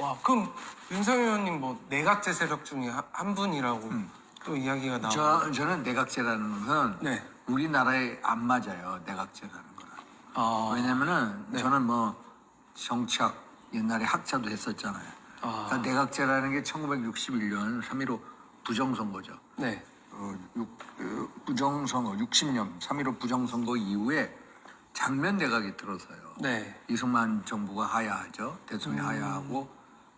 와 그럼 윤석열 의원님 뭐 내각제 세력 중에 한, 한 분이라고 또 이야기가 나오고 저, 저는 내각제라는 것은 네. 우리나라에 안 맞아요. 내각제라는 거는. 아, 왜냐면은 네. 저는 뭐 정치학 옛날에 학자도 했었잖아요. 아. 그러니까 내각제라는 게 1961년 3.15 부정선거죠. 네. 어, 육- 어, 부정선거 60년 3.15 부정선거 이후에 장면 내각이 들어서요. 네. 이승만 정부가 하야하죠. 대통령이 하야하고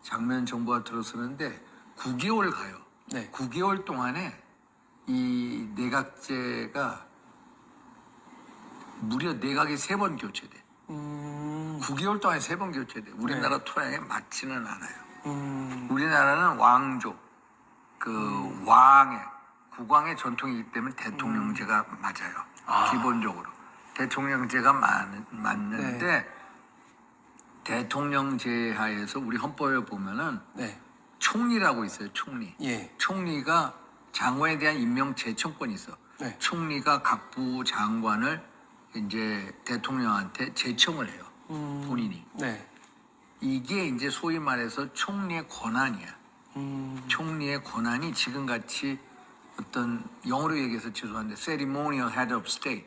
장면 정부가 들어서는데 9개월 가요. 네. 9개월 동안에 이 내각제가 무려 내각이 세 번 교체돼. 음, 9개월 동안에 세 번 교체돼. 우리나라 토양에 맞지는 않아요. 음, 우리나라는 왕조, 그 왕의 국왕의 전통이기 때문에 대통령제가 맞아요. 아. 기본적으로 대통령제가 맞, 맞는데 대통령제 하에서 우리 헌법에 보면은 네. 총리라고 있어요. 총리. 예. 총리가 장관에 대한 임명 제청권이 있어. 네. 총리가 각 부 장관을 이제 대통령한테 제청을 해요. 음, 본인이. 네. 이게 이제 소위 말해서 총리의 권한이야. 음, 총리의 권한이 지금 같이 어떤 영어로 얘기해서 죄송한데 ceremonial head of state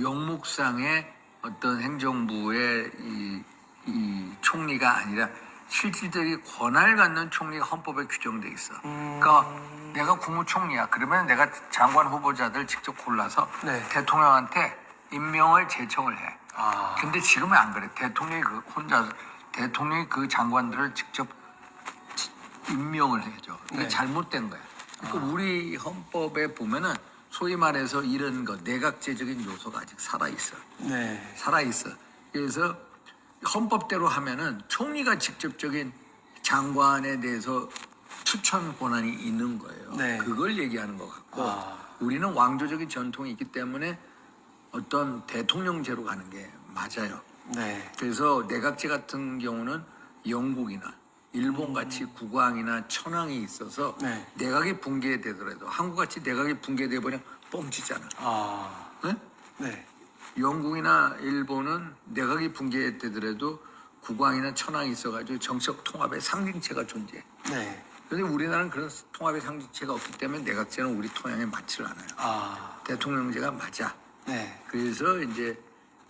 명목상의 어떤 행정부의 이, 이 총리가 아니라 실질적인 권한을 갖는 총리가 헌법에 규정돼 있어. 음. 그러니까 내가 국무총리야. 그러면 내가 장관 후보자들 직접 골라서 네. 대통령한테 임명을 제청을 해. 아, 근데 지금은 안 그래. 대통령이 그 혼자 대통령이 그 장관들을 직접 지- 임명을 해줘. 이게 네. 잘못된 거야. 그러니까 우리 헌법에 보면은 소위 말해서 이런 거 내각제적인 요소가 아직 살아 있어. 네. 살아 있어. 그래서 헌법대로 하면은 총리가 직접적인 장관에 대해서 추천 권한이 있는 거예요. 네. 그걸 얘기하는 것 같고 아. 우리는 왕조적인 전통이 있기 때문에 어떤 대통령제로 가는 게 맞아요. 네. 그래서 내각제 같은 경우는 영국이나 일본 같이 국왕이나 천황이 있어서 네. 내각이 붕괴되더라도 한국 같이 내각이 붕괴돼 버려 뻥치잖아. 아, 응? 네. 영국이나 일본은 내각이 붕괴되더라도 국왕이나 천황이 있어가지고 정책 통합의 상징체가 존재해. 네. 그런데 우리나라는 그런 통합의 상징체가 없기 때문에 내각제는 우리 토양에 맞지를 않아요. 아, 대통령제가 맞아. 네. 그래서 이제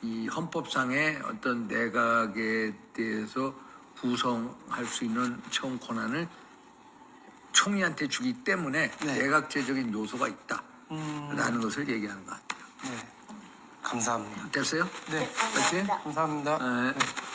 이 헌법상의 어떤 내각에 대해서 구성할 수 있는 처음 권한을 총리한테 주기 때문에 네. 내각제적인 요소가 음, 있다 라는 것을 얘기하는 것 같아요. 네. 감사합니다. 됐어요? 네. 그렇지? 감사합니다. 네. 네.